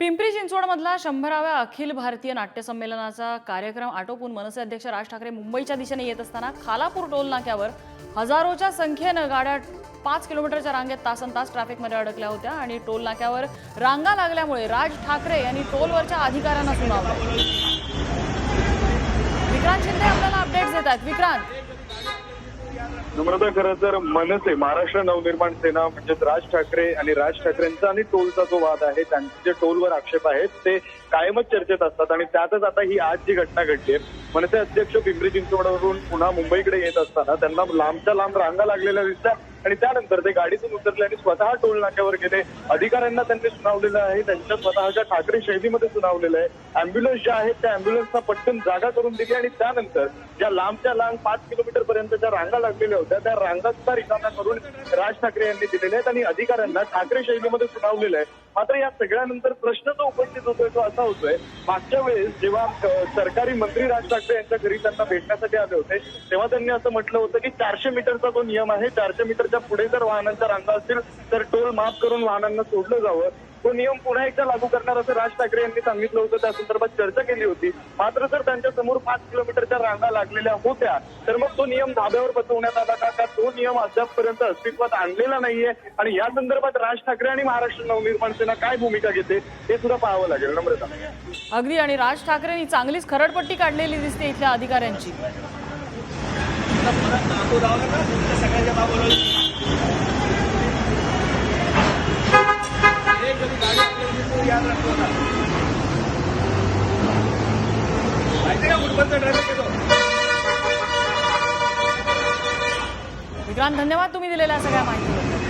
पिंपरी चिंचवडमधला शंभराव्या अखिल भारतीय नाट्य संमेलनाचा कार्यक्रम आटोपून मनसे अध्यक्ष राज ठाकरे मुंबईच्या दिशेने येत असताना खालापूर टोल नाक्यावर हजारोच्या संख्येनं गाड्या पाच किलोमीटरच्या रांगेत तासन तास ट्रॅफिकमध्ये अडकल्या होत्या आणि टोल नाक्यावर रांगा लागल्यामुळे राज ठाकरे यांनी टोलवरच्या अधिकाऱ्यांना सुनावलं. विक्रांत शिंदे आपल्याला अपडेट्स देत आहेत. विक्रांत. नम्रता खरं तर मनसे महाराष्ट्र नवनिर्माण सेना म्हणजेच राज ठाकरे आणि राज ठाकरेंचा आणि टोलचा जो वाद आहे त्यांचे जे टोलवर आक्षेप आहेत ते कायमच चर्चेत असतात आणि त्यातच आता ही आज जी घटना घडली आहे मनसे अध्यक्ष पिंपरी चिंचवडवरून पुन्हा मुंबईकडे येत असताना त्यांना लांबच्या लांब रांगा लागलेल्या दिसतात. आणि त्यानंतर ते गाडीतून उतरले आणि स्वतः टोल नाक्यावर गेले. अधिकाऱ्यांना त्यांनी सुनावलेलं आहे. त्यांच्या स्वतःच्या ठाकरे शैलीमध्ये सुनावलेलं आहे. अँब्युलन्स ज्या आहेत त्या अँब्युलन्सना पटकन जागा करून दिली आणि त्यानंतर ज्या लांबच्या लांब पाच किलोमीटर पर्यंत ज्या रांगा लागलेल्या होत्या त्या रांगाचा सुद्धा रिकाम्या करून राज ठाकरे यांनी दिलेल्या आहेत आणि अधिकाऱ्यांना ठाकरे शैलीमध्ये सुनावलेलं आहे. मात्र या सगळ्यानंतर प्रश्न जो उपस्थित होतोय तो असा होतोय. मागच्या वेळेस जेव्हा सरकारी मंत्री राज ठाकरे यांच्या घरी त्यांना भेटण्यासाठी आले होते तेव्हा त्यांनी असं म्हटलं होतं की चारशे मीटरचा जो नियम आहे चारशे मीटरच्या पुढे जर वाहनांच्या रांगा असतील तर टोल माफ करून वाहनांना सोडलं जावं. तो नियम पुन्हा एकदा लागू करणार असं राज ठाकरे यांनी सांगितलं होतं. त्या संदर्भात चर्चा केली होती. मात्र जर त्यांच्यासमोर पाच किलोमीटरच्या रांगा लागलेल्या होत्या तर मग तो नियम धाब्यावर बसवण्यात आला का? का तो नियम अद्यापपर्यंत अस्तित्वात आणलेला नाहीये? आणि या संदर्भात राज ठाकरे आणि महाराष्ट्र नवनिर्माण सेना काय भूमिका घेते हे सुद्धा पाहावं लागेल. नम्रता. अगदी. आणि राज ठाकरेंनी चांगलीच खरडपट्टी काढलेली दिसते इथल्या अधिकाऱ्यांची. विक्रांत धन्यवाद तुम्ही दिलेल्या सगळ्या माहितीबद्दल.